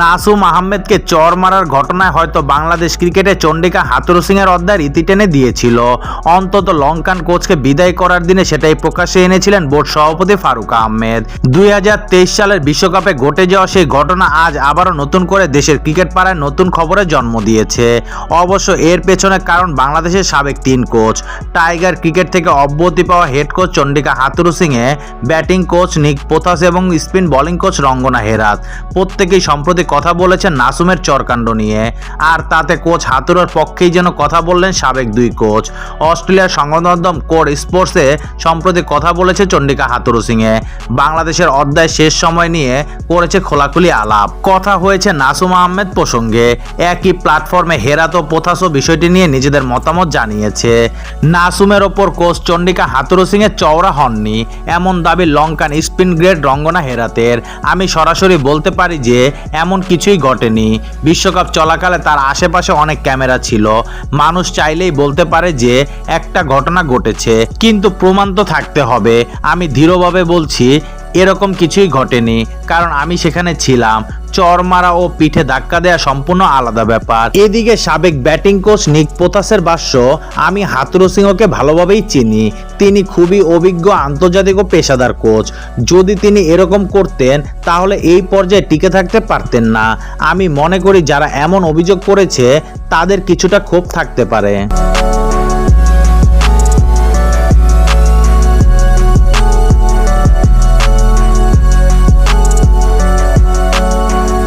নাসুম আহমেদকে চর মারার ঘটনায় হয়তো বাংলাদেশ ক্রিকেটে চন্ডিকা হাতুরু সিংয়ের অধ্যায়ের ইতি টেনে দিয়েছিল। অন্তত লঙ্কান কোচকে বিদায় করার দিনে সেটাই প্রকাশ্যে এনেছিলেন বোর্ড সভাপতি ফারুক আহমেদ। দুই হাজার তেইশ সালের বিশ্বকাপে ঘটে যাওয়া সেই ঘটনা আজ আবারও নতুন করে দেশের ক্রিকেট পাড়ায় নতুন খবরের জন্ম দিয়েছে। অবশ্য এর পেছনে কারণ বাংলাদেশের সাবেক তিন কোচ। টাইগার ক্রিকেট থেকে অব্যাহতি পাওয়া head coach Chandika Hathurusingha batting coach Nick Pothas এবং spin bowling coach Rangana Herath. প্রত্যেকেই সম্প্রতি কথা বলেছেন নাসুমের চরকাণ্ড নিয়ে। আর তাতে কোচ হাতুরার পক্ষেই যেন কথা বললেন সাবেক দুই কোচ। অস্ট্রেলিয়ার সংবাদ মাধ্যম কোর স্পোর্টসে সম্প্রতি কথা বলেছে চন্ডিকা হাতুরু সিংয়ে। বাংলাদেশের অধ্যায় শেষ সময় নিয়ে করেছে খোলাখুলি আলাপ। কথা হয়েছে নাসুম আহমেদ প্রসঙ্গে। একই প্ল্যাটফর্মে হেরাত ও পোথাসও বিষয়টি নিয়ে নিজেদের মতামত জানিয়েছে। নাসুমের ওপর কোচ চন্ডিকা হাতুরু সিংয়ের চওড়া হননি। এমন দাবি লঙ্কান স্পিন গ্রেড রঙ্গনা হেরাতের। আমি সরাসরি বলতে পারি যে, এমন কিছুই ঘটেনি। বিশ্বকাপ চলাকালে তার আশেপাশে অনেক ক্যামেরা ছিল। মানুষ চাইলেই বলতে পারে যে, একটা ঘটনা ঘটেছে। কিন্তু প্রমাণ তো থাকতে হবে। আমি দৃঢ়ভাবে বলছি এরকম কিছুই ঘটেনি। কারণ আমি সেখানে ছিলাম। চর মারা ও পিঠে ধাক্কা দেওয়া সম্পূর্ণ আলাদা ব্যাপার। এদিকে সাবেক ব্যাটিং কোচ নিক পোতাসের ভাষ্য আমি হাতুরু সিংহকে ভালোভাবেই চিনি। তিনি খুবই অভিজ্ঞ আন্তর্জাতিক ও পেশাদার কোচ। যদি তিনি এরকম করতেন, তাহলে এই পর্যায়ে টিকে থাকতে পারতেন না। আমি মনে করি যারা এমন অভিযোগ করেছে, তাদের কিছুটা ক্ষোভ থাকতে পারে।